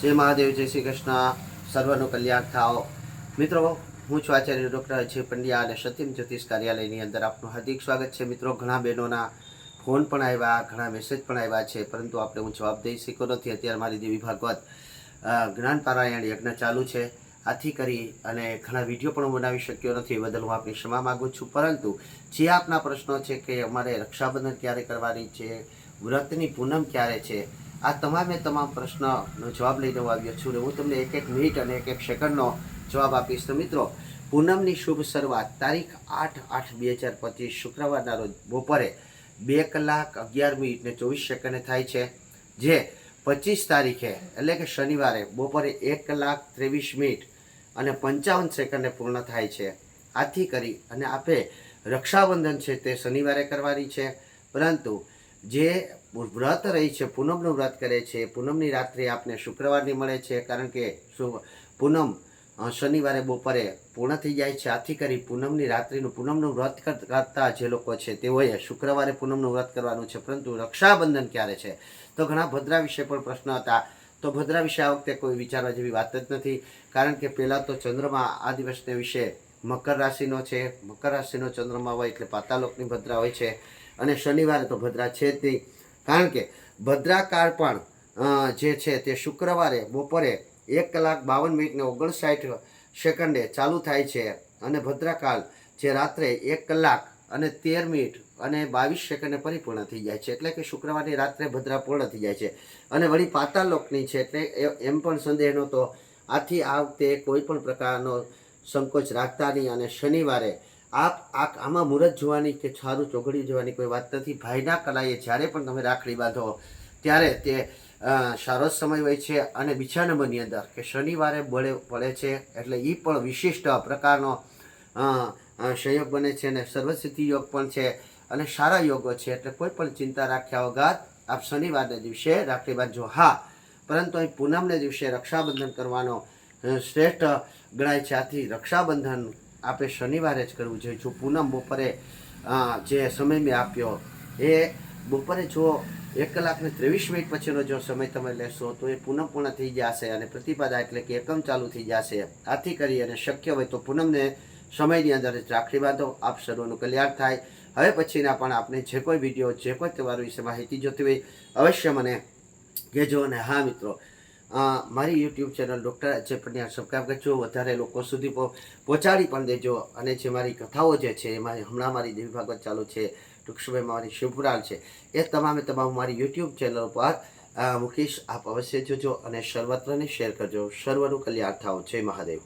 જય મહાદેવ, જય શ્રી કૃષ્ણ. સર્વનું કલ્યાણ થાઓ. મિત્રો, હું છું આચાર્ય ડૉક્ટર અજય પંડ્યા અને સત્યમ જ્યોતિષ કાર્યાલયની અંદર આપનું હાર્દિક સ્વાગત છે. મિત્રો, ઘણા બહેનોના ફોન પણ આવ્યા, ઘણા મેસેજ પણ આવ્યા છે, પરંતુ આપણે હું જવાબ દઈ શક્યો નથી. અત્યારે મારી દેવી ભાગવત જ્ઞાન પારાયણ યજ્ઞ ચાલુ છે. આથી કરી અને ઘણા વીડિયો પણ હું બનાવી શક્યો નથી બદલ હું આપની ક્ષમા માગું છું. પરંતુ જે આપના પ્રશ્નો છે કે અમારે રક્ષાબંધન ક્યારે કરવાની છે, વ્રતની પૂનમ ક્યારે છે આ તમામે તમામ પ્રશ્નનો જવાબ લઈને હું આવ્યો છું ને હું તમને એક એક મિનિટ અને એક એક સેકન્ડનો જવાબ આપીશ. તો મિત્રો, પૂનમની શુભ શરૂઆત તારીખ આઠ આઠ બે હજાર પચીસ શુક્રવારના રોજ બપોરે બે કલાક અગિયાર મિનિટ ને ચોવીસ સેકન્ડે થાય છે. જે પચીસ તારીખે એટલે કે શનિવારે બપોરે એક કલાક ત્રેવીસ મિનિટ અને પંચાવન સેકન્ડે પૂર્ણ થાય છે. આથી કરી અને આપે રક્ષાબંધન છે તે શનિવારે કરવાની છે. પરંતુ જે વ્રત રહી છે, પૂનમનું વ્રત કરે છે. પૂનમની રાત્રે આપને શુક્રવારની મળે છે, કારણ કે પૂનમ શનિવારે, બપોરે પૂર્ણ થઈ જાય છે. આથી કરી પૂનમની રાત્રિનું, પૂનમનું વ્રત કરતા જે લોકો છે, તેઓએ શુક્રવારે પૂનમનું વ્રત કરવાનું છે. પરંતુ રક્ષાબંધન ક્યારે છે? તો ઘણા ભદ્રા વિશે પણ પ્રશ્ન હતા. તો ભદ્રા વિશે આ વખતે કોઈ વિચારવા જેવી વાત જ નથી, કારણ કે પહેલાં તો ચંદ્રમા આ દિવસને વિશે મકર રાશિનો છે. મકર રાશિનો ચંદ્રમા હોય એટલે પાતાલોકની ભદ્રા હોય છે. અને શનિવારે તો ભદ્રા છે જ નહીં. કારણ કે ભદ્રાકાળ પણ જે છે તે શુક્રવારે, બપોરે એક કલાક બાવન મિનિટને ઓગણસાઠ સેકન્ડે ચાલુ થાય છે અને ભદ્રાકાળ જે રાત્રે એક કલાક અને તેર મિનિટ અને બાવીસ સેકન્ડે પરિપૂર્ણ થઈ જાય છે. એટલે કે શુક્રવારની રાત્રે ભદ્રા પૂર્ણ થઈ જાય છે. અને વળી પાતાલોકની છે, એટલે એમ પણ સંદેહ નહોતો આથી આ વખતે કોઈ પણ પ્રકારનો સંકોચ રાખતા નહીં અને શનિવારે આપ આ આમાં મુહૂર્ત જોવાની કે સારું ચોઘડી જોવાની કોઈ વાત નથી. ભાઈના કલાએ જ્યારે પણ તમે રાખડી બાંધો ત્યારે તે સારો સમય હોય છે અને બીજા નંબરની અંદર કે શનિવારે બળે, પડે છે એટલે એ પણ વિશિષ્ટ પ્રકારનો સંયોગ બને છે અને સર્વસિદ્ધિ યોગ પણ છે અને સારા યોગો છે એટલે કોઈ પણ ચિંતા રાખ્યા વગર આપ શનિવારના દિવસે રાખડી બાંધજો. હા, પરંતુ અહીં પૂનમને દિવસે રક્ષાબંધન કરવાનો શ્રેષ્ઠ ગણાય છે. આથી રક્ષાબંધન આપણે શનિવારે જ કરવું જોઈએ. જો પૂનમ બપોરે જે સમય મેં આપ્યો, એ બપોરે જો એક કલાક ને ત્રેવીસ મિનિટ પછીનો જો સમય તમે લેશો, તો એ પૂનમ પૂર્ણ થઈ જશે અને પ્રતિપાદા એટલે કે એકમ ચાલુ થઈ જશે. આથી કરી અને શક્ય હોય તો પૂનમને સમયની અંદર જ રાખડી બાંધો. આપ સર્વનું કલ્યાણ થાય. હવે પછીના પણ આપણે જે કોઈ વીડિયો, જે કોઈ તહેવાર વિશે માહિતી જોતી હોય, અવશ્ય મને કહેજો અને હા મિત્રો મારી YouTube channel doctor Ajay Pandya subscribe કરજો. વધારે લોકો સુધી પહો- પહોંચાડી પણ દેજો. અને જે મારી કથાઓ જે છે એમાં હમણાં મારી દેવી ભાગવત ચાલુ છે. ટૂંક સમયમાં મારી શિવપુરાણ છે. એ તમામે તમામ મારી યુટ્યુબ ચેનલ પર મૂકીશ, આપ અવશ્ય જોજો અને સર્વત્રને શેર કરજો. સર્વનું કલ્યાણ થાઓ જય મહાદેવ.